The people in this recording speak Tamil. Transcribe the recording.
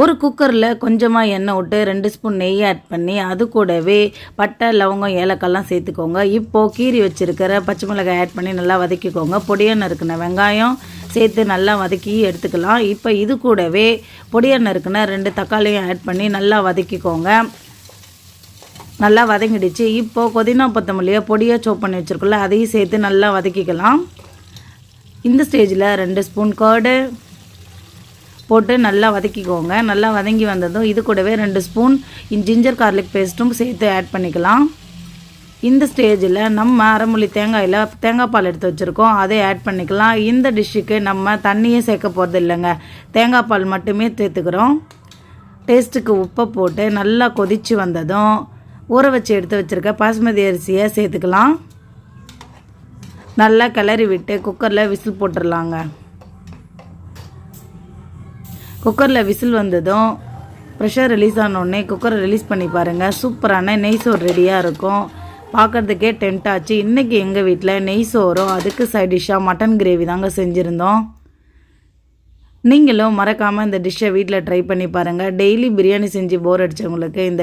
ஒரு குக்கரில் கொஞ்சமாக எண்ணெய் விட்டு ரெண்டு ஸ்பூன் நெய் ஆட் பண்ணி அது கூடவே பட்டை லவங்கம் ஏலக்காய்லாம் சேர்த்துக்கோங்க. இப்போது கீரி வச்சுருக்கிற பச்சை மிளகாய் ஆட் பண்ணி நல்லா வதக்கிக்கோங்க. பொடியாக நறுக்கின வெங்காயம் சேர்த்து நல்லா வதக்கி எடுத்துக்கலாம். இப்போ இது கூடவே பொடியாக நறுக்கின ரெண்டு தக்காளியும் ஆட் பண்ணி நல்லா வதக்கிக்கோங்க. நல்லா வதங்கிடுச்சு. இப்போது புதினா கொத்தமல்லியை பொடியாக சோப் பண்ணி வச்சுருக்கோம்ல அதையும் சேர்த்து நல்லா வதக்கிக்கலாம். இந்த ஸ்டேஜில் ரெண்டு ஸ்பூன் கர்டு போட்டு நல்லா வதக்கிக்கோங்க. நல்லா வதங்கி வந்ததும் இது கூடவே ரெண்டு ஸ்பூன் ஜிஞ்சர் கார்லிக் பேஸ்ட்டும் சேர்த்து ஆட் பண்ணிக்கலாம். இந்த ஸ்டேஜில் நம்ம அரைமுள்ளி தேங்காயில் தேங்காய் பால் எடுத்து வச்சுருக்கோம். அதை ஆட் பண்ணிக்கலாம். இந்த டிஷ்ஷுக்கு நம்ம தண்ணியே சேர்க்க போகிறது இல்லைங்க. தேங்காய் பால் மட்டுமே சேர்த்துக்கிறோம். டேஸ்ட்டுக்கு உப்பை போட்டு நல்லா கொதித்து வந்ததும் ஊற வச்சு எடுத்து வச்சுருக்க பாஸ்மதி அரிசியை சேர்த்துக்கலாம். நல்லா கிளறி விட்டு குக்கரில் விசில் போட்டுடலாங்க குக்கரில் விசில் வந்ததும் ப்ரெஷர் ரிலீஸ் ஆனோடனே குக்கரை ரிலீஸ் பண்ணி பாருங்கள் சூப்பரான நெய் சோறு ரெடியாக இருக்கும். பார்க்குறதுக்கே டென்ட் ஆச்சு. இன்றைக்கி எங்கள் வீட்டில் நெய் சோறும் அதுக்கு சைட் டிஷ்ஷாக மட்டன் கிரேவி தாங்க செஞ்சுருந்தோம். நீங்களும் மறக்காமல் இந்த டிஷ்ஷை வீட்டில் ட்ரை பண்ணி பாருங்கள் டெய்லி பிரியாணி செஞ்சு போர் அடித்தவங்களுக்கு இந்த